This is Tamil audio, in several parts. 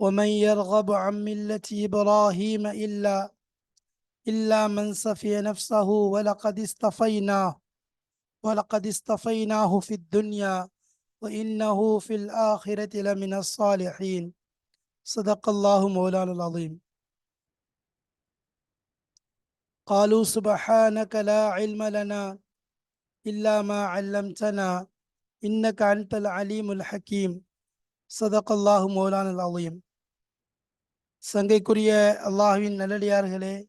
ومن يرغب عن ملة إبراهيم إلا إلا من سفي نفسه ولقد اصطفيناه ولقد اصطفيناه في الدنيا وإنه في الآخرة لمن الصالحين. صدق الله مولانا العظيم. قالوا سبحانك لا علم لنا إلا ما علمتنا إنك أنت العليم الحكيم. صدق الله مولانا العظيم. சங்கைக்குரிய அல்லாஹுவின் நல்லடியார்களே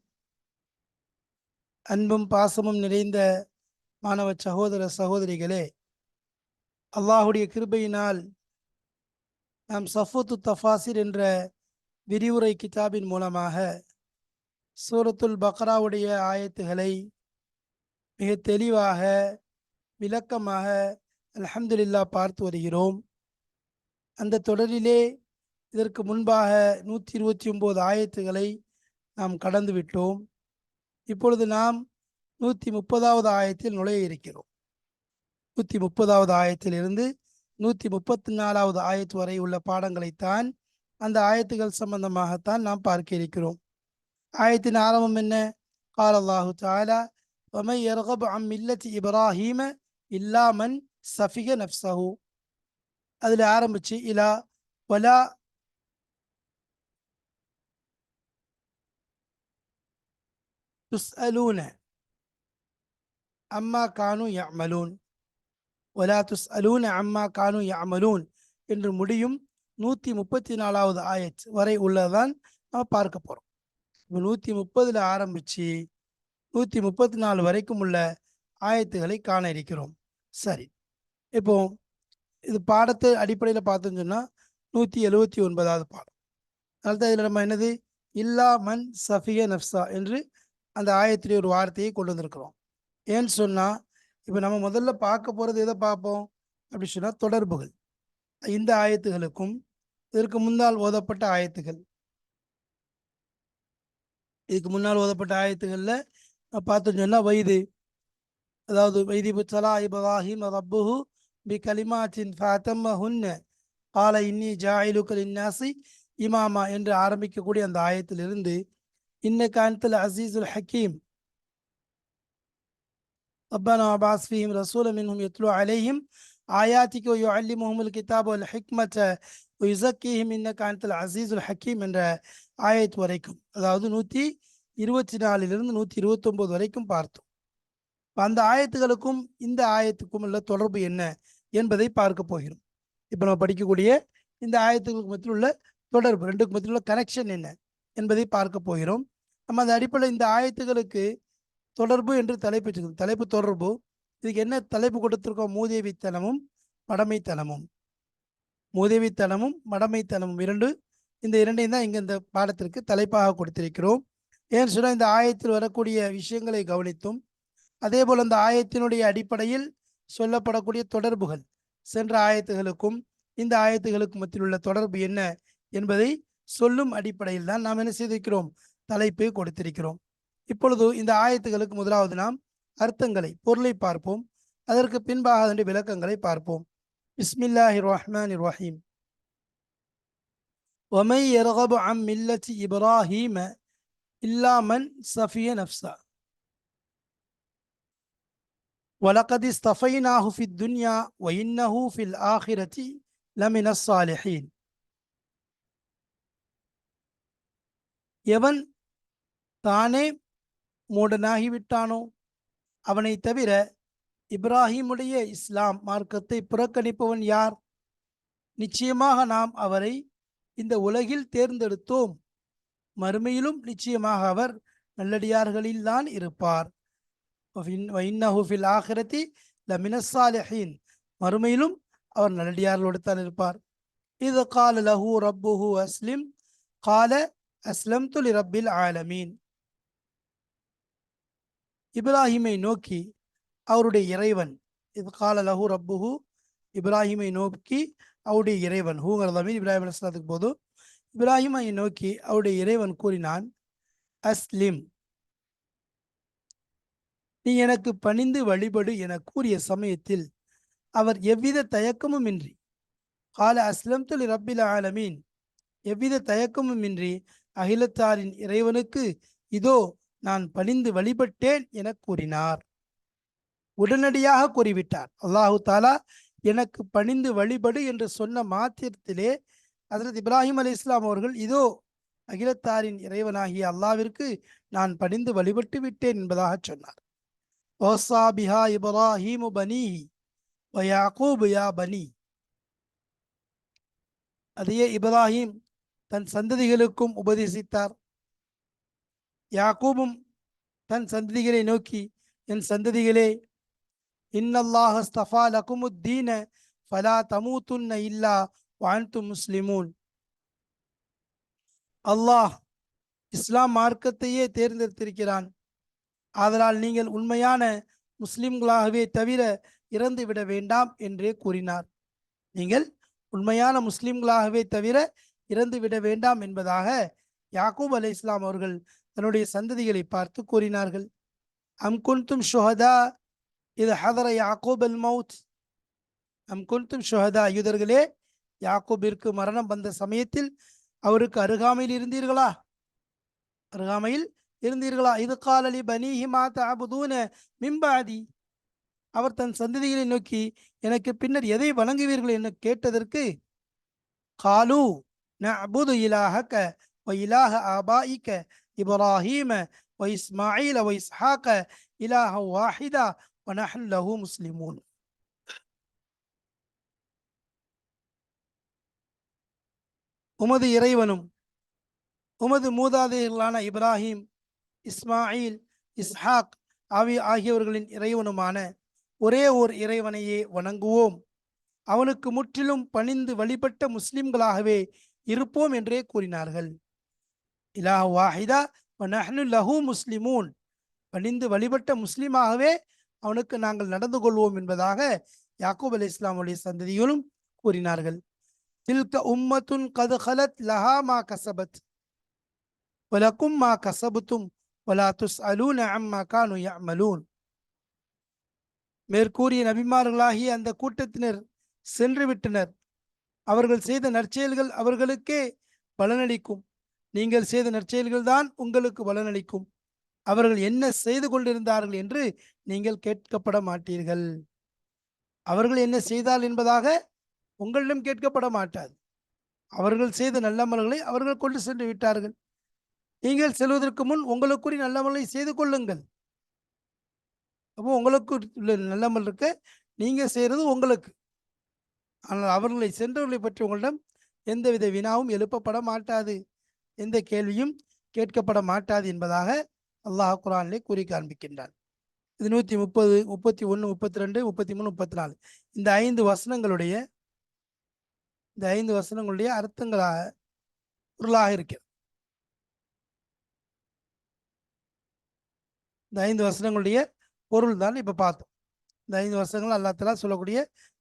அன்பும் பாசமும் நிறைந்த மாணவ சகோதர சகோதரிகளே அல்லாஹுடைய கிருபையினால் நாம் சஃபத்து தஃபாசிர் என்ற விரிவுரை கிதாபின் மூலமாக சூரத்துல் பக்ராவுடைய ஆயத்துகளை மிக தெளிவாக விளக்கமாக அலமதுல்லா பார்த்து வருகிறோம். அந்த தொடரிலே இதற்கு முன்பாக நூற்றி இருபத்தி ஒம்பது ஆயத்துகளை நாம் கடந்து விட்டோம் இப்பொழுது நாம் நூற்றி முப்பதாவது ஆயத்தில் நுழைய இருக்கிறோம். நூற்றி முப்பதாவது ஆயத்திலிருந்து நூற்றி முப்பத்தி நாலாவது ஆயத்து வரை உள்ள பாடங்களைத்தான் அந்த ஆயத்துகள் சம்பந்தமாகத்தான் நாம் பார்க்க இருக்கிறோம். ஆயத்தின் ஆரம்பம் என்ன? கால் அல்லாஹு தாலா வமை யர்கப் அம் இல்லத் இப்ராஹீம இல்லாமன் சஃபிக நப்சஹு அதில் ஆரம்பிச்சு இலா வலா துஸ்அலூன அம்மா கானு யமலூன் ஒலா துஸ்அலூன அம்மா கானு யமலூன் என்று முடியும். நூற்றி முப்பத்தி நாலாவது ஆயத் வரை உள்ளதான் நம்ம பார்க்க போகிறோம் இப்போ நூற்றி முப்பதில் ஆரம்பித்து நூற்றி முப்பத்தி நாலு வரைக்கும் உள்ள ஆயத்துகளை காண இருக்கிறோம். சரி. இப்போ இது பாடத்தை அடிப்படையில் பார்த்தோம்னு சொன்னால் நூற்றி எழுபத்தி ஒன்பதாவது பாடம். அதனால இதில் நம்ம என்னது? இல்லா மன் சஃபிய நப்சா என்று அந்த ஆயத்திலே ஒரு வார்த்தையை கொண்டு வந்திருக்கிறோம் ஏன்னு சொன்னால் இப்போ நம்ம முதல்ல பார்க்க போகிறது எதை பார்ப்போம்? அப்படி சொன்னால் தொடர்புகள். இந்த ஆயத்துகளுக்கும் இதற்கு முன்னால் ஓதப்பட்ட ஆயத்துகள். இதுக்கு முன்னால் ஓதப்பட்ட ஆயத்துகளில் பார்த்தோம் சொன்னால் வைது. அதாவது வைதி புத்தலா இப்ராஹிம் ரப்புஹு பி கலிமாச்சின் ஃபாத்தம்ம ஹுன்ன பால இன்னி ஜாயிலுக்கல் இன்னாசி இமாமா என்று ஆரம்பிக்கக்கூடிய அந்த ஆயத்திலிருந்து إنك أنت العزيز الحكيم ربنا وبعث فيهم رسولا منهم يتلو عليهم آياتك ويعلمهم الكتاب والحكمة ويزكيهم إنك أنت العزيز الحكيم என்ற ஆயத் வரைக்கும் அதாவது நூற்றி இருபத்தி நாலிலிருந்து நூற்றி இருபத்தொம்போது வரைக்கும் பார்த்தோம் அந்த ஆயத்துகளுக்கும் இந்த ஆயத்துக்கும் உள்ள தொடர்பு என்ன என்பதை பார்க்க போகிறோம் இப்போ நம்ம படிக்கக்கூடிய இந்த ஆயத்துகளுக்கு மத்தியில் உள்ள தொடர்பு ரெண்டுக்கு மத்தியில் உள்ள கனெக்ஷன் என்ன என்பதை பார்க்க போகிறோம். நம்ம அந்த அடிப்படையில் இந்த ஆயத்துகளுக்கு தொடர்பு என்று தலைப்பு தலைப்பு தொடர்பு. இதுக்கு என்ன தலைப்பு கொடுத்துருக்கோம்? மூதேவித்தனமும் மடமைத்தனமும். மூதேவித்தனமும் மடமைத்தனமும் இரண்டு. இந்த இரண்டையும் தான் இங்கே இந்த பாடத்திற்கு தலைப்பாக கொடுத்திருக்கிறோம். ஏன்னு சொன்னால் இந்த ஆயத்தில் வரக்கூடிய விஷயங்களை கவனித்தும் அதே போல் அந்த ஆயத்தினுடைய அடிப்படையில் சொல்லப்படக்கூடிய தொடர்புகள். சென்ற ஆயத்துகளுக்கும் இந்த ஆயத்துகளுக்கும் மத்தியில் உள்ள தொடர்பு என்ன என்பதை சொல்லும் அடிப்படையில் தான் நாம் என்ன செய்திருக்கிறோம் தலைப்பை கொடுத்திருக்கிறோம் இப்பொழுது இந்த ஆயத்துகளுக்கு முதலாவது நாம் அர்த்தங்களை பொருளை பார்ப்போம் அதற்கு பின்பாக அதனுடைய விளக்கங்களை பார்ப்போம் பிஸ்மில்லாஹி ரஹ்மான் ரஹீம் ومن يرغب عن ملة إبراهيم إلا من صفي نفسه ولقد اصطفيناه في الدنيا وإنه في الآخرة لمن الصالحين எவன் தானே மூடனாகிவிட்டானோ அவனை தவிர இப்ராஹிமுடைய இஸ்லாம் மார்க்கத்தை புறக்கணிப்பவன் யார்? நிச்சயமாக நாம் அவரை இந்த உலகில் தேர்ந்தெடுத்தோம். மறுமையிலும் நிச்சயமாக அவர் நல்லடியார்களில் தான் இருப்பார். ஆகிரதி லமினசாலிஹீன் மறுமையிலும் அவர் நல்லடியார்களோடு தான் இருப்பார். இது கால லஹு ரப்புஹு அஸ்லிம் கால அஸ்லம் துலி ரப்பில் ஆலமீன். இப்ராஹிமை நோக்கி அவருடைய இறைவன் இது கால லஹு ரப்புஹு இப்ராஹிமை நோக்கி அவருடைய இறைவன் ஹூங்கிறத மீன் இப்ராஹிம் அலுவலாத்துக்கு போதும் இப்ராஹிமை நோக்கி அவருடைய இறைவன் கூறினான் அஸ்லிம் நீ எனக்கு பணிந்து வழிபடு என கூறிய சமயத்தில் அவர் எவ்வித தயக்கமும் இன்றி கால அஸ்லம் துலி ரப்பில் ஆலமீன் எவ்வித தயக்கமும் இன்றி அகிலத்தாரின் இறைவனுக்கு இதோ நான் பணிந்து வழிபட்டேன் என கூறினார். உடனடியாக கூறிவிட்டார். அல்லாஹு தாலா எனக்கு பணிந்து வழிபடு என்று சொன்ன மாத்திரத்திலே அதரத் இப்ராஹிம் அலி இஸ்லாம் அவர்கள் இதோ அகிலத்தாரின் இறைவனாகிய அல்லாவிற்கு நான் பணிந்து வழிபட்டு விட்டேன் என்பதாக சொன்னார். ஓசா பிஹா இப்ராஹிமு பனி வயாக்கூபு யா பனி. அதையே இப்ராஹிம் தன் சந்ததிகளுக்கும் உபதேசித்தார். யாக்கூபும் தன் சந்ததிகளை நோக்கி என் சந்ததிகளே இன்னல்லாஹ் ஸ்தஃபா லகுமுத்தீன ஃபலா தமூத்துன்ன இல்லா வாழ்த்து முஸ்லிமூன். அல்லாஹ் இஸ்லாம் மார்க்கத்தையே தேர்ந்தெடுத்திருக்கிறான். ஆதலால் நீங்கள் உண்மையான முஸ்லிம்களாகவே தவிர இறந்து விட வேண்டாம் என்றே கூறினார். நீங்கள் உண்மையான முஸ்லிம்களாகவே தவிர இறந்து விட வேண்டாம் என்பதாக யாக்கூப் அலி இஸ்லாம் அவர்கள் தன்னுடைய சந்ததிகளை பார்த்து கூறினார்கள். அம் குன்தும் ஷுஹதா இது ஹதர யாக்கூப் அல் மவுத். அம் குன்தும் ஷுஹதா யூதர்களே யாக்கூபிற்கு மரணம் வந்த சமயத்தில் அவருக்கு அருகாமையில் இருந்தீர்களா? அருகாமையில் இருந்தீர்களா? இது காலலி பனி மா தஅபுதூன மிம்பாதி அவர் தன் சந்ததிகளை நோக்கி எனக்கு பின்னர் எதை வழங்குவீர்கள் என்று கேட்டதற்கு காலு நபுது இலாஹக்க வ இலாஹ ஆபாயிக இப்ராஹீம வ இஸ்மாயில வ இஸ்ஹாக்க இலாஹ வாஹிதா வ நஹ்னு லஹு முஸ்லிமூன் உமது இறைவனும் உமது மூதாதையர்களான இப்ராஹிம் இஸ்மாயில் இஸ்ஹாக் ஆவி ஆகியவர்களின் இறைவனுமான ஒரே ஓர் இறைவனையே வணங்குவோம். அவனுக்கு முற்றிலும் பணிந்து வழிபட்ட முஸ்லிம்களாகவே இருப்போம் என்றே கூறினார்கள். இலா வாஹிதா நஹ்னு லஹு முஸ்லிமூன். பணிந்து வழிபட்ட முஸ்லிமாகவே அவனுக்கு நாங்கள் நடந்து கொள்வோம் என்பதாக யாக்கூப் அலி இஸ்லாமுடைய சந்ததிகளும் கூறினார்கள். தில்க உம்மத்துன் கது ஹலத் லஹா மா கசபத். வலக்கும் மா கசபுத்தும் வலா துஸ் அலூன் அம்மா கானு மேற்கூறிய நபிமார்களாகிய அந்த கூட்டத்தினர் சென்று விட்டனர். அவர்கள் செய்த நற்செயல்கள் அவர்களுக்கே பலனளிக்கும். நீங்கள் செய்த நற்செயல்கள் தான் உங்களுக்கு பலனளிக்கும். அவர்கள் என்ன செய்து கொண்டிருந்தார்கள் என்று நீங்கள் கேட்கப்பட மாட்டீர்கள். அவர்கள் என்ன செய்தால் என்பதாக உங்களிடம் கேட்கப்பட மாட்டாது. அவர்கள் செய்த நல்லமல்களை அவர்கள் கொண்டு சென்று விட்டார்கள். நீங்கள் செல்வதற்கு முன் உங்களுக்குரிய நல்லமல்களை செய்து கொள்ளுங்கள். அப்போ உங்களுக்கு உள்ள நல்லமல் இருக்க நீங்கள் செய்கிறது உங்களுக்கு. ஆனால் அவர்களை சென்றவர்களை பற்றி உங்களிடம் எந்தவித வினாவும் எழுப்பப்பட மாட்டாது. எந்த கேள்வியும் கேட்கப்பட மாட்டாது என்பதாக அல்லாஹ் குரானிலே கூறி காண்பிக்கின்றான். இது நூற்றி முப்பது முப்பத்தி ஒன்று முப்பத்தி ரெண்டு முப்பத்தி மூணு முப்பத்தி நாலு இந்த ஐந்து வசனங்களுடைய இந்த ஐந்து வசனங்களுடைய அர்த்தங்களாக பொருளாக இருக்கிறது. இந்த ஐந்து வசனங்களுடைய பொருள் தான் இப்போ பார்த்தோம். இந்த ஐந்து வருஷங்கள் அல்லா தலா சொல்லக்கூடிய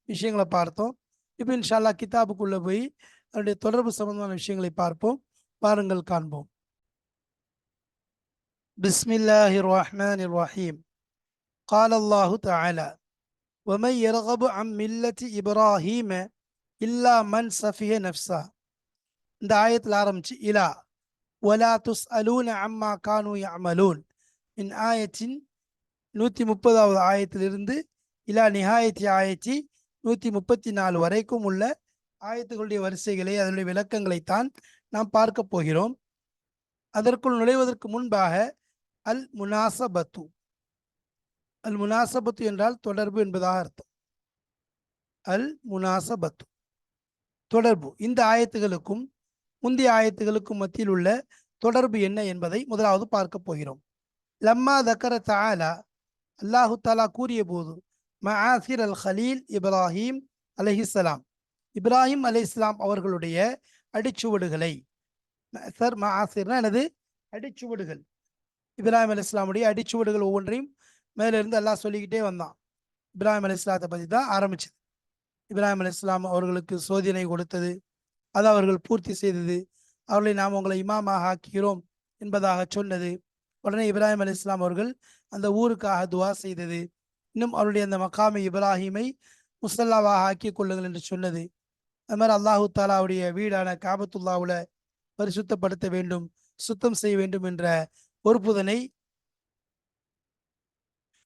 விஷயங்களை பார்த்தோம். இப்போ இன்ஷால்லா கிதாபுக்குள்ளே போய் அதனுடைய தொடர்பு சம்பந்தமான விஷயங்களை பார்ப்போம் பாருங்கள் காண்போம் بسم الله الرحمن الرحيم قال الله تعالى ومن يرغب عن ملة إبراهيم إلا من سفه نفسه இந்த ஆயத்தில் ஆரம்பிச்சு இலா ولا تسألون عما كانوا يعملون من آية நூற்றி முப்பதாவது ஆயத்திலிருந்து இலா நிகாயத்தி ஆயத்தி நூற்றி முப்பத்தி நாலு வரைக்கும் உள்ள ஆயத்துகளுடைய வரிசைகளை அதனுடைய விளக்கங்களைத்தான் நாம் பார்க்க போகிறோம். அதற்குள் நுழைவதற்கு முன்பாக அல் முனாசபத்து அல் முனாசபத்து என்றால் தொடர்பு என்பதாக அர்த்தம். அல் முனாசபத்து தொடர்பு. இந்த ஆயத்துகளுக்கும் முந்தைய ஆயத்துகளுக்கும் மத்தியில் உள்ள தொடர்பு என்ன என்பதை முதலாவது பார்க்க போகிறோம். லம்மா தக்கர தாலா அல்லாஹு தாலா கூறிய போது மஆசிர் அல் ஹலீல் இப்ராஹிம் அலஹிசலாம் இப்ராஹிம் அலை இஸ்லாம் அவர்களுடைய அடிச்சுவடுகளை. சார் ஆசிரியர்னா எனது அடிச்சுவடுகள். இப்ராஹிம் அலி இஸ்லாமுடைய அடிச்சுவடுகள் ஒவ்வொன்றையும் மேலிருந்து எல்லாம் சொல்லிக்கிட்டே வந்தான். இப்ராஹிம் அலி இஸ்லாத்தை பற்றி தான் ஆரம்பிச்சது. இப்ராஹிம் அலி இஸ்லாம் அவர்களுக்கு சோதனை கொடுத்தது. அதை அவர்கள் பூர்த்தி செய்தது. அவர்களை நாம் உங்களை இமாமாக ஆக்கிறோம் என்பதாக சொன்னது. உடனே இப்ராஹிம் அலி இஸ்லாம் அவர்கள் அந்த ஊருக்காக துவா செய்தது. இன்னும் அவருடைய அந்த மக்காமி இப்ராஹிமை முசல்லாவாக ஆக்கி கொள்ளுங்கள் என்று சொன்னது. அது மாதிரி அல்லாஹு தாலாவுடைய வீடான காபத்துல்லாவுல பரிசுத்தப்படுத்த வேண்டும் சுத்தம் செய்ய வேண்டும் என்ற பொறுப்புதனை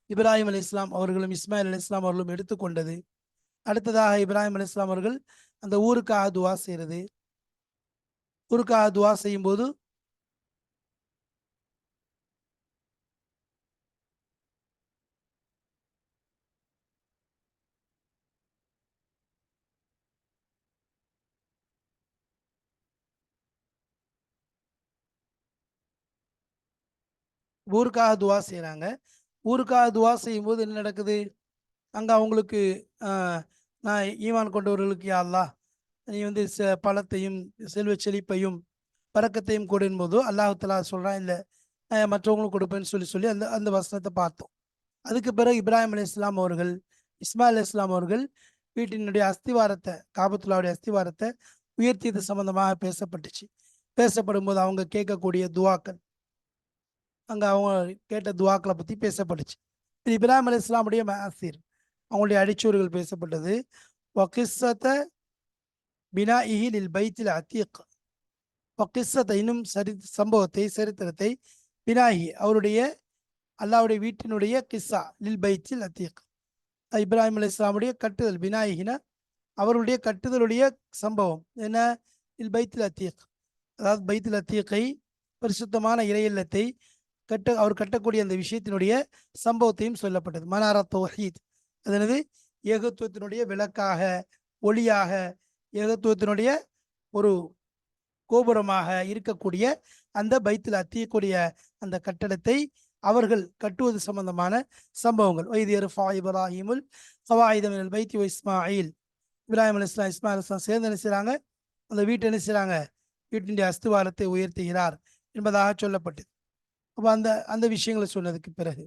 இப்ராஹிம் அலி இஸ்லாம் அவர்களும் இஸ்மாயில் அலி இஸ்லாம் அவர்களும் எடுத்துக்கொண்டது அடுத்ததாக இப்ராஹிம் அலி இஸ்லாம் அவர்கள் அந்த ஊருக்காக துவா செய்கிறது. ஊருக்காக துவா செய்யும் ஊருக்காக துவா செய்கிறாங்க ஊருக்காக துவா செய்யும்போது என்ன நடக்குது? அங்கே அவங்களுக்கு நான் ஈவான் கொண்டவர்களுக்கு யாழ்லா நீ வந்து ச பழத்தையும் செல்வ செழிப்பையும் பறக்கத்தையும் கொடுக்கும் போதோ அல்லாஹலா சொல்கிறான் இல்லை மற்றவங்களும் கொடுப்பேன்னு சொல்லி சொல்லி அந்த அந்த வசனத்தை பார்த்தோம். அதுக்கு பிறகு இப்ராஹிம் அலி இஸ்லாம் அவர்கள் இஸ்மாயில் இஸ்லாம் அவர்கள் வீட்டினுடைய அஸ்திவாரத்தை காபத்துல்லாவுடைய அஸ்திவாரத்தை உயர்த்தியது சம்பந்தமாக பேசப்பட்டுச்சு. பேசப்படும் போது அவங்க கேட்கக்கூடிய துவாக்கள் அங்கே அவங்க கேட்ட துவாக்களை பற்றி பேசப்பட்டுச்சு. இது இப்ராஹிம் அலி இஸ்லாமுடைய மாசீர் அவங்களுடைய அடிச்சூர்கள் பேசப்பட்டது. வகிசத்த பினா இஹில் பைத்தில் அத்தீக். வகிசத்தை இன்னும் சரி சம்பவத்தை சரித்திரத்தை பினாஹி அவருடைய அல்லாவுடைய வீட்டினுடைய கிஸ்ஸா லில் பைத்தில் அத்தீக். இப்ராஹிம் அலி இஸ்லாமுடைய கட்டுதல் பினாயினா அவருடைய கட்டுதலுடைய சம்பவம். என்ன? இல் பைத்தில் அத்தீக். அதாவது பைத்தில் அத்தீக்கை பரிசுத்தமான இறையில்லத்தை கட்ட அவர் கட்டக்கூடிய அந்த விஷயத்தினுடைய சம்பவத்தையும் சொல்லப்பட்டது. மனாரா தௌஹீத். அதனது ஏகத்துவத்தினுடைய விளக்காக ஒளியாக ஏகத்துவத்தினுடைய ஒரு கோபுரமாக இருக்கக்கூடிய அந்த பைத்தில் அத்தியக்கூடிய அந்த கட்டடத்தை அவர்கள் கட்டுவது சம்பந்தமான சம்பவங்கள். வைத்தியர் ஃபா இப்ராஹிமுல் ஃபவாயுதமின் பைத்தி இஸ்மாயில். இப்ராஹிம் அலி இஸ்லாம் இஸ்மாயில் இஸ்லாம் சேர்ந்து என்ன செய்கிறாங்க அந்த வீட்டை என்ன செய்கிறாங்க வீட்டினுடைய அஸ்துவாரத்தை உயர்த்துகிறார் என்பதாக சொல்லப்பட்டது. அப்போ அந்த அந்த விஷயங்களை சொன்னதுக்கு பிறகு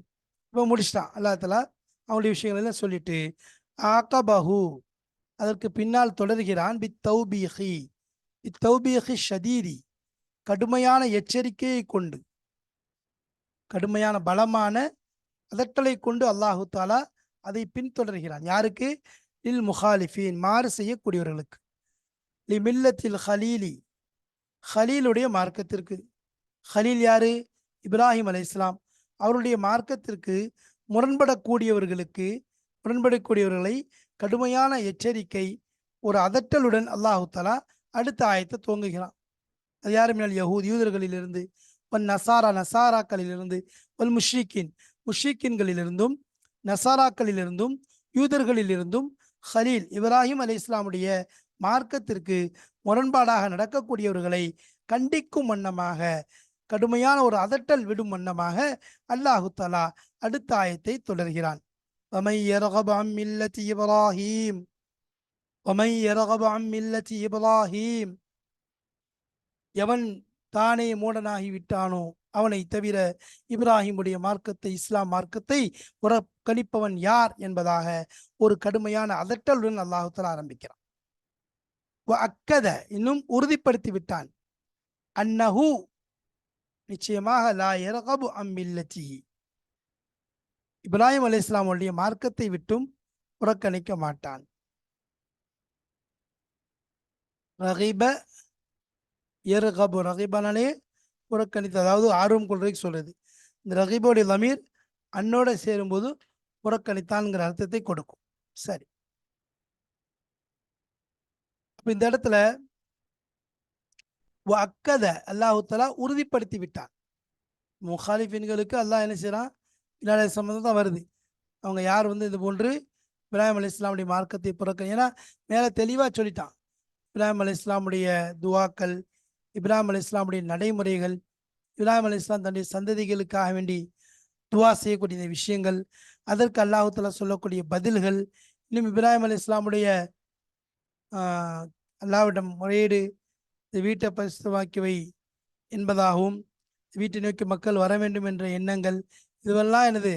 இப்போ முடிச்சிட்டான். அல்லாத்தலா தலா அவனுடைய எல்லாம் சொல்லிட்டு ஆகபஹு. அதற்கு பின்னால் தொடர்கிறான் பி தௌபிஹி. பி தௌபிஹி ஷதீரி. கடுமையான எச்சரிக்கையை கொண்டு கடுமையான பலமான அதட்டலை கொண்டு அல்லாஹு தாலா அதை பின்தொடர்கிறான். யாருக்கு? இல் முஹாலிஃபீன் மாறு செய்யக்கூடியவர்களுக்கு. லி மில்லத்தில் ஹலீலி ஹலீலுடைய மார்க்கத்திற்கு. ஹலீல் யாரு? இப்ராஹிம் அலை இஸ்லாம் அவருடைய மார்க்கத்திற்கு முரண்படக்கூடியவர்களுக்கு முரண்படக்கூடியவர்களை கடுமையான எச்சரிக்கை ஒரு அதட்டலுடன் அல்லாஹு தலா அடுத்த ஆயத்தை துவங்குகிறான். அது யாருமே யகூத் யூதர்களிலிருந்து ஒன் நசாரா நசாராக்களிலிருந்து ஒல் முஷ்ரிக்கின் முஷ்ரிக்கின்களிலிருந்தும் நசாராக்களிலிருந்தும் யூதர்களிலிருந்தும் ஹலீல் இப்ராஹிம் அலி இஸ்லாமுடைய மார்க்கத்திற்கு முரண்பாடாக நடக்கக்கூடியவர்களை கண்டிக்கும் வண்ணமாக கடுமையான ஒரு அதட்டல் விடும் வண்ணமாக அல்லாஹு தலா அடுத்த ஆயத்தை தொடர்கிறான். இப்ராஹிம் இப்ராஹிம் எவன் தானே மூடனாகி விட்டானோ அவனை தவிர இப்ராஹிமுடைய மார்க்கத்தை இஸ்லாம் மார்க்கத்தை புறக்கணிப்பவன் யார் என்பதாக ஒரு கடுமையான அதட்டலுடன் அல்லாஹுத்தலா ஆரம்பிக்கிறான். அக்கத இன்னும் உறுதிப்படுத்தி விட்டான். அன்னஹு நிச்சயமாக லா எரகபு அம்மில்லச்சி இப்ராஹிம் அலி இஸ்லாமுடைய மார்க்கத்தை விட்டும் புறக்கணிக்க மாட்டான். ரகிப எருகபு ரகிபனாலே புறக்கணித்து அதாவது ஆர்வம் கொள்றதுக்கு சொல்றது. இந்த ரகிபோடைய லமீர் அன்னோட சேரும்போது புறக்கணித்தான்ங்கிற அர்த்தத்தை கொடுக்கும். சரி. இந்த இடத்துல அக்கத அல்லாஹுத்தலா உறுதிப்படுத்தி விட்டான் முஹாலிஃபின்களுக்கு அல்லாஹ் என்ன செய்கிறான் பின்னாடி சம்மந்தம் தான் வருது. அவங்க யார் வந்து இது போன்று இப்ராஹிம் அலி இஸ்லாமுடைய மார்க்கத்தை புறக்க ஏன்னா மேலே தெளிவாக சொல்லிட்டான். இப்ராஹிம் அலி இஸ்லாமுடைய துவாக்கள் இப்ராஹிம் அலி இஸ்லாமுடைய நடைமுறைகள் இப்ராஹிம் அலி இஸ்லாம் தன்னுடைய சந்ததிகளுக்காக வேண்டி துவா செய்யக்கூடிய விஷயங்கள் அதற்கு அல்லாஹுத்தலா சொல்லக்கூடிய பதில்கள் இன்னும் இப்ராஹிம் அலி இஸ்லாமுடைய அல்லாவிடம் முறையீடு வீட்டை பரிசுத்தமாக்கி வை என்பதாகவும் வீட்டை நோக்கி மக்கள் வர வேண்டும் என்ற எண்ணங்கள் இதுவெல்லாம் எனது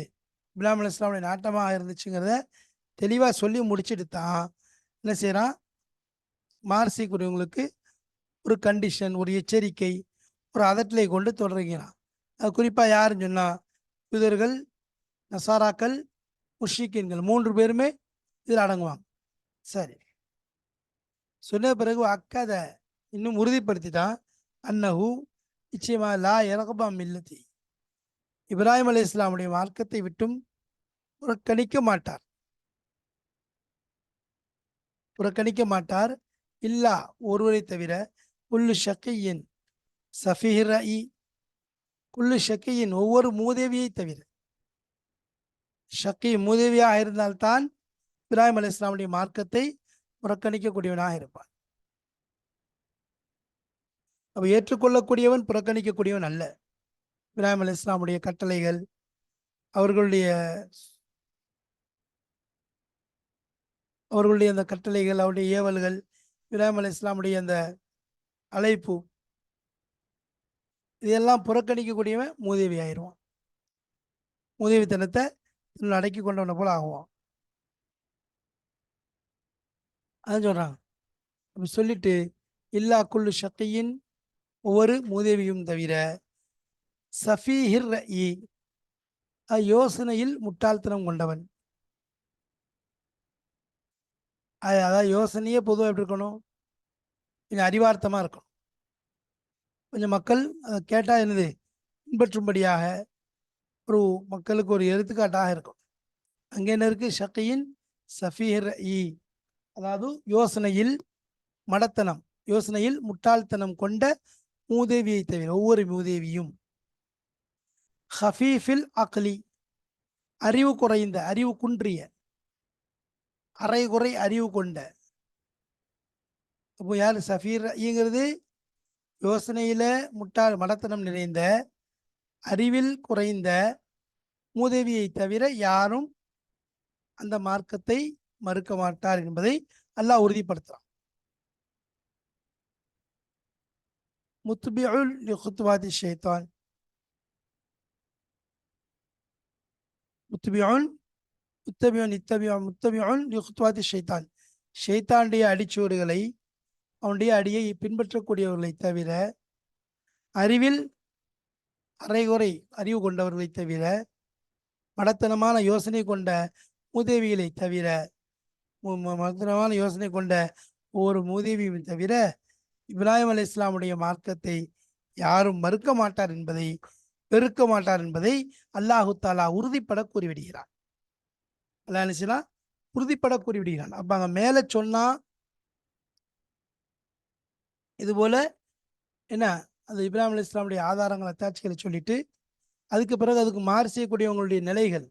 இப்ராம் அலி இஸ்லாமுடைய நாட்டமாக இருந்துச்சுங்கிறத தெளிவாக சொல்லி முடிச்சுட்டு தான் என்ன செய்கிறான் மார்சிக்குரியவங்களுக்கு ஒரு கண்டிஷன் ஒரு எச்சரிக்கை ஒரு அதட்டலை கொண்டு தொடர்கிறான். அது குறிப்பாக யாருன்னு சொன்னால் யூதர்கள் நசாராக்கள் முஷிக்கின்கள் மூன்று பேருமே இதில் அடங்குவாங்க. சரி. சொன்ன பிறகு அக்கதை இன்னும் உறுதிப்படுத்திட்டான் அன்னஹு நிச்சயமா லா இறகபா மில்லதி. இப்ராஹிம் அலி இஸ்லாமுடைய மார்க்கத்தை விட்டும் புறக்கணிக்க மாட்டார். புறக்கணிக்க மாட்டார். இல்லா ஒருவரை தவிர குல்லு ஷக்கையின் சஃபீர் இ குல்லு ஷக்கையின் ஒவ்வொரு மூதேவியை தவிர. ஷக்கி மூதேவியாக இருந்தால்தான் இப்ராஹிம் அலி இஸ்லாமுடைய மார்க்கத்தை புறக்கணிக்கக்கூடியவனாக இருப்பான். அப்ப ஏற்றுக்கொள்ளக்கூடியவன் புறக்கணிக்கக்கூடியவன் அல்ல. இப்ராஹிம் அலி இஸ்லாமுடைய கட்டளைகள் அவர்களுடைய அவர்களுடைய அந்த கட்டளைகள் அவருடைய ஏவல்கள் இப்ராஹிம் அலி இஸ்லாமுடைய அந்த அழைப்பு இதெல்லாம் புறக்கணிக்கக்கூடியவன் மூதேவி ஆயிடுவான் மூதேவித்தனத்தை அடக்கி கொண்டவனை போல ஆகுவான். அதான் சொல்கிறான் அப்படி சொல்லிட்டு இல்லா குல்லு சக்தியின் ஒவ்வொரு மூதேவியும் தவிர சஃபீஹிர் இ யோசனையில் முட்டாள்தனம் கொண்டவன். அதாவது யோசனையே பொதுவாக எப்படி இருக்கணும்? கொஞ்சம் அறிவார்த்தமாக இருக்கணும். கொஞ்சம் மக்கள் அதை கேட்டால் என்னது? பின்பற்றும்படியாக ஒரு மக்களுக்கு ஒரு எடுத்துக்காட்டாக இருக்கும். அங்கே என்ன இருக்கு? ஷக்கியின் சஃபீர் இ அதாவது யோசனையில் மடத்தனம் யோசனையில் முட்டாள்தனம் கொண்ட மூதேவியை தவிர ஒவ்வொரு மூதேவியும் ஹஃபீஃபில் அக்லி அறிவு குறைந்த அறிவு குன்றிய அரைகுறை அறிவு கொண்ட. அப்போ யார்? சஃபீர் ஐங்கிறது யோசனையில் முட்டாள் மடத்தனம் நிறைந்த அறிவில் குறைந்த மூதேவியை தவிர யாரும் அந்த மார்க்கத்தை மறுக்க மாட்டார் என்பதை அல்லாஹ் உறுதிப்படுத்துறான். முத்துபியுல் லிஹுத்வாதி ஷேத்தான் முத்துபியுன் முத்தபியுன் இத்தபியுன் முத்தபியுன் லிஹுத்வாதி ஷேத்தான் ஷைத்தானுடைய அடிச்சுவடுகளை அவனுடைய அடியை பின்பற்றக்கூடியவர்களை தவிர அறிவில் அரைகுறை அறிவு கொண்டவர்களை தவிர மடத்தனமான யோசனை கொண்ட மூதேவிகளை தவிர மு- மடத்தனமான யோசனை கொண்ட ஒவ்வொரு மூதேவியும் தவிர இப்ராஹிம் அலி இஸ்லாமுடைய மார்க்கத்தை யாரும் மறுக்க மாட்டார் என்பதை பெருக்க மாட்டார் என்பதை அல்லாஹு தாலா உறுதிப்பட கூறிவிடுகிறார் அல்லா உறுதிப்பட கூறிவிடுகிறான். அப்ப அங்க மேல சொன்னா இது போல என்ன? அந்த இப்ராஹிம் அலி இஸ்லாமுடைய ஆதாரங்கள் அத்தாட்சிகளை சொல்லிட்டு அதுக்கு பிறகு அதுக்கு மாறு செய்யக்கூடியவங்களுடைய நிலைகள்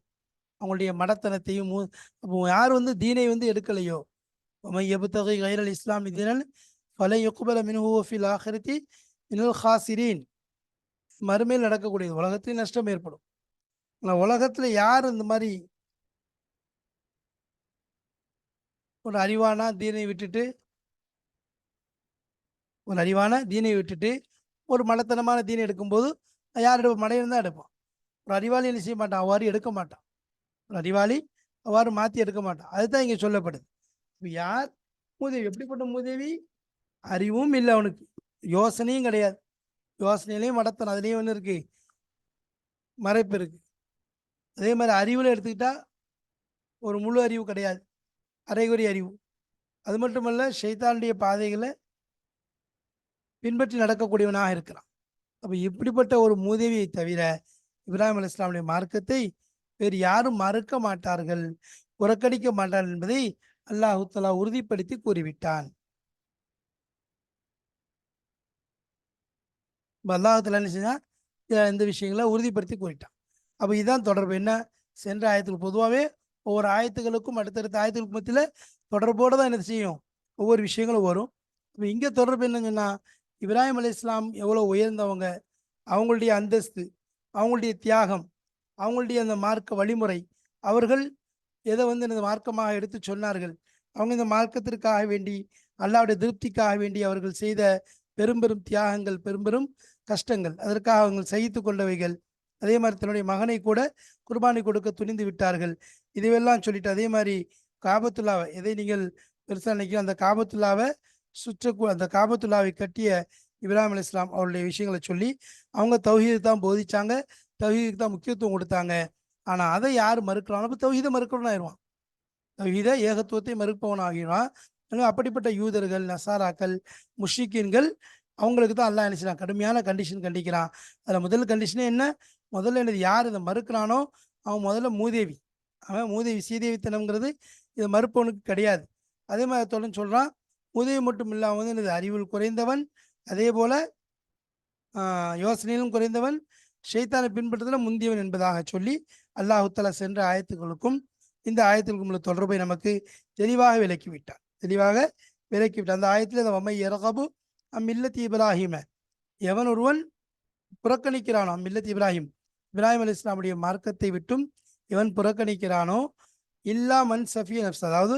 அவங்களுடைய மடத்தனத்தையும் அப்போ யார் வந்து தீனை வந்து எடுக்கலையோ? எபுத்தகை கைரல் இஸ்லாம் இதனால் பல யுக்குபல மின்ஹூஃபில் ஆஹிரத்தி மினல் ஹாசிரீன். மறுமையில் நடக்கக்கூடியது. உலகத்திலே நஷ்டம் ஏற்படும். ஆனால் உலகத்துல யார் இந்த மாதிரி ஒரு அறிவானா தீனை விட்டுட்டு ஒரு அறிவான தீனை விட்டுட்டு ஒரு மடத்தனமான தீனை எடுக்கும்போது யார் எடுப்போம் மடையன் தான் எடுப்பான். ஒரு அறிவாளி என்ன செய்ய மாட்டான்? அவ்வாறு எடுக்க மாட்டான். ஒரு அறிவாளி அவ்வாறு மாற்றி எடுக்க மாட்டான். அதுதான் இங்கே சொல்லப்படுது. இப்போ யார்? மூதேவி. எப்படிப்பட்ட மூதேவி? அறிவும் இல்லை அவனுக்கு. யோசனையும் கிடையாது. யோசனையிலையும் மடத்தன் அதுலேயும் ஒன்று இருக்கு. மறைப்பு இருக்கு. அதே மாதிரி அறிவில் எடுத்துக்கிட்டா ஒரு முழு அறிவு கிடையாது. அரைகுறி அறிவு. அது மட்டுமல்ல ஷைத்தானுடைய பாதைகளை பின்பற்றி நடக்கக்கூடியவனாக இருக்கிறான். அப்போ இப்படிப்பட்ட ஒரு மூதேவியை தவிர இப்ராஹிம் அலி இஸ்லாமுடைய மார்க்கத்தை வேறு யாரும் மறுக்க மாட்டார்கள் புறக்கணிக்க மாட்டார்கள் என்பதை அல்லாஹு தலா உறுதிப்படுத்தி கூறிவிட்டான். இப்போ அல்லாஹத்தில் என்ன செஞ்சால் இந்த விஷயங்களை உறுதிப்படுத்தி கூறிட்டான். அப்போ இதுதான் தொடர்பு. என்ன? சென்ற ஆயத்துக்கு பொதுவாகவே ஒவ்வொரு ஆயத்துகளுக்கும் அடுத்தடுத்த ஆயத்துகளுக்கு மத்தியில் தொடர்போடு தான் என்ன செய்யும்? ஒவ்வொரு விஷயங்களும் வரும். இப்போ இங்கே தொடர்பு என்னன்னு சொன்னால் இப்ராஹிம் அலி இஸ்லாம் எவ்வளோ உயர்ந்தவங்க அவங்களுடைய அந்தஸ்து அவங்களுடைய தியாகம் அவங்களுடைய அந்த மார்க்க வழிமுறை அவர்கள் எதை வந்து இந்த மார்க்கமாக எடுத்து சொன்னார்கள் அவங்க இந்த மார்க்கத்திற்காக வேண்டி அல்லாவுடைய திருப்திக்காக வேண்டி அவர்கள் செய்த பெரும்பெரும் தியாகங்கள் பெரும்பெரும் கஷ்டங்கள். அதற்காக அவங்க சகித்து கொண்டவைகள். அதே மாதிரி தன்னுடைய மகனை கூட குர்பானி கொடுக்க துணிந்து விட்டார்கள். இதுவெல்லாம் சொல்லிட்டு அதே மாதிரி காபத்துல்லாவை எதை நீங்கள் பெருசாக நினைக்கிறோம் அந்த காபத்துல்லாவை சுற்றக்கூ அந்த காபத்துல்லாவை கட்டிய இப்ராஹிம் அலி இஸ்லாம் அவருடைய விஷயங்களை சொல்லி அவங்க தௌஹீது தான் போதிச்சாங்க. தௌஹீதுக்கு தான் முக்கியத்துவம் கொடுத்தாங்க. ஆனால் அதை யார் மறுக்கிறான் அப்போ தௌஹீதை மறுக்கணும்னு ஆயிடுவான் தௌஹீத ஏகத்துவத்தை மறுப்பவன் ஆகிடுவான் எனவே அப்படிப்பட்ட யூதர்கள் நசாராக்கள் முஷிக்கீன்கள் அவங்களுக்கு தான் அல்லாஹ் என்ன கடுமையான கண்டிஷன் கண்டிக்கிறான். அதில் முதல் கண்டிஷனே என்ன? முதல்ல என்னது? யார் இதை மறுக்கிறானோ அவன் முதல்ல மூதேவி. அவன் மூதேவி சீதேவித்தனம்ங்கிறது இதை மறுப்பவனுக்கு கிடையாது. அதே மாதிரி தொடர்ந்து சொல்கிறான் மூதேவி மட்டும் இல்லாமல் வந்து எனது அறிவில் குறைந்தவன் அதே போல் யோசனையிலும் குறைந்தவன் ஷைத்தானை பின்பற்றதில் முந்தியவன் என்பதாக சொல்லி அல்லாஹுத்தலா சென்ற ஆயத்துகளுக்கும் இந்த ஆயத்துக்கும் உள்ள தொடர்பை நமக்கு தெளிவாக விளக்கி விட்டான் தெளிவாக விளக்கி அந்த ஆயத்தில் இந்த வம்மை இறகபு அம்மில்லத் இப்ராஹிம. எவன் ஒருவன் புறக்கணிக்கிறானோ அம்மில்லத் இப்ராஹிம் இப்ராஹிம் அலி இஸ்லாமுடைய மார்க்கத்தை விட்டும் எவன் புறக்கணிக்கிறானோ இல்லாமன் சஃபிய நப்ஸ் அதாவது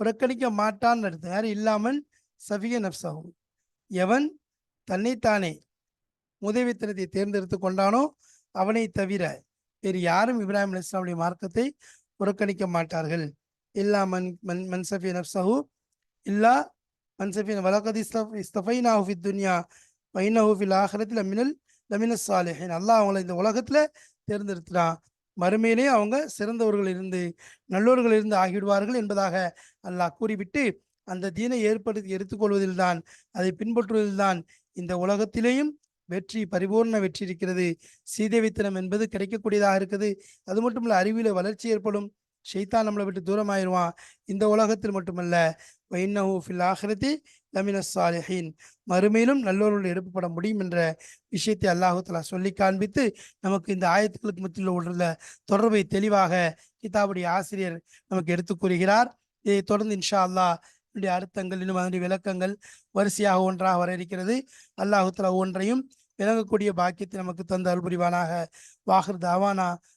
புறக்கணிக்க மாட்டான்னு அர்த்தம் யார்? இல்லாமன் சஃபிய நப்ஸாகும் எவன் தன்னைத்தானே உதவித்தனத்தை தேர்ந்தெடுத்து கொண்டானோ அவனை தவிர வேறு யாரும் இப்ராஹிம் அலி இஸ்லாமுடைய மார்க்கத்தை புறக்கணிக்க மாட்டார்கள். இல்லாமன் மன் மன் மன்சஃபி நப்சஹு இல்லா மன்சஃபி வலகதி இஸ்தஃபைனாஹு ஃபித் துன்யா வைனஹு ஃபில் ஆஹிரத்தில் லமினல் லமின சாலிஹின் அல்லாஹ் அவங்கள இந்த உலகத்தில் தேர்ந்தெடுத்துட்டான். மறுமையிலே அவங்க சிறந்தவர்கள் இருந்து நல்லோர்கள் இருந்து ஆகிவிடுவார்கள் என்பதாக அல்லாஹ் கூறிவிட்டு அந்த தீனை ஏற்படுத்தி எடுத்துக்கொள்வதில்தான் அதை பின்பற்றுவதில்தான் இந்த உலகத்திலேயும் வெற்றி பரிபூர்ண வெற்றி இருக்கிறது. சீதேவித்தனம் என்பது கிடைக்கக்கூடியதாக இருக்குது. அது மட்டும் இல்லை அறிவில வளர்ச்சி ஏற்படும். ஷைத்தான் நம்மளை விட்டு தூரமாயிருவான். இந்த உலகத்தில் மட்டுமல்ல வைன்னஹு ஃபில் ஆஹிரத்தி லமின சாலிஹீன் மறுமையிலும் நல்லோர்கள் எடுப்பட முடியும் என்ற விஷயத்தை அல்லாஹுத்தலா சொல்லி காண்பித்து நமக்கு இந்த ஆயத்துக்களுக்கு மத்தியில் உள்ள தொடர்பை தெளிவாக கிதாபுடைய ஆசிரியர் நமக்கு எடுத்து கூறுகிறார். இதை தொடர்ந்து இன்ஷா அல்லாஹ் இதனுடைய அர்த்தங்கள் இன்னும் அதனுடைய விளக்கங்கள் வரிசையாக ஒன்றாக வர இருக்கிறது. அல்லாஹுத்தலா ஒன்றையும் விளங்கக்கூடிய பாக்கியத்தை நமக்கு தந்த அருள்புரிவானாக. வாகர் தாவானா.